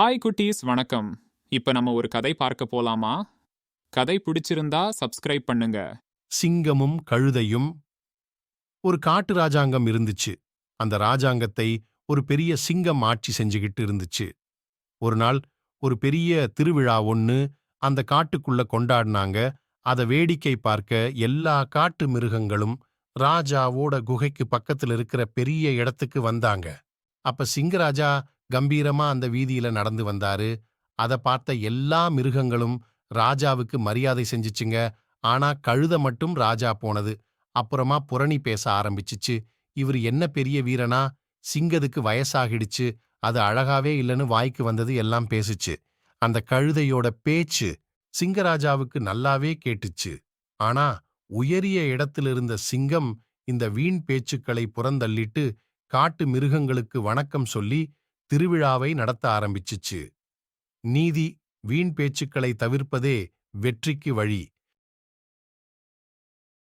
Hi குட்டீஸ் வணக்கம். இப்ப நம்ம ஒரு கதை பார்க்க போலாமா? கதை பிடிச்சிருந்தா சப்ஸ்கிரைப் பண்ணுங்க. சிங்கமும் கழுதையும் ஒரு காட்டு ராஜாங்கம் இருந்துச்சு. அந்த ராஜாங்கத்தை ஒரு பெரிய சிங்கம் ஆட்சி செஞ்சுகிட்டு இருந்துச்சு. ஒரு நாள் ஒரு பெரிய திருவிழா ஒன்னு அந்த காட்டுக்குள்ள கொண்டாடினாங்க. அத வேடிக்கை பார்க்க எல்லா காட்டு மிருகங்களும் ராஜாவோட குகைக்கு பக்கத்துல இருக்கிற பெரிய இடத்துக்கு வந்தாங்க. அப்ப சிங்கராஜா கம்பீரமா அந்த வீதியில நடந்து வந்தாரு. அத பார்த்த எல்லா மிருகங்களும் ராஜாவுக்கு மரியாதை செஞ்சுச்சுங்க. ஆனா கழுத மட்டும் ராஜா போனது. அப்புறமா புரணி பேச ஆரம்பிச்சுச்சு. இவர் என்ன பெரிய வீரனா? சிங்கதுக்கு வயசாகிடுச்சு. அது அழகாவே இல்லைன்னு வாய்க்கு வந்தது எல்லாம் பேசுச்சு. அந்த கழுதையோட பேச்சு சிங்கராஜாவுக்கு நல்லாவே கேட்டுச்சு. ஆனா உயரிய இடத்திலிருந்த சிங்கம் இந்த வீண் பேச்சுக்களை புறந்தள்ளிட்டு காட்டு மிருகங்களுக்கு வணக்கம் சொல்லி திருவிழாவை நடத்த ஆரம்பிச்சுச்சு. நீதி வீண் பேச்சுக்களை தவிர்ப்பதே வெற்றிக்கு வழி.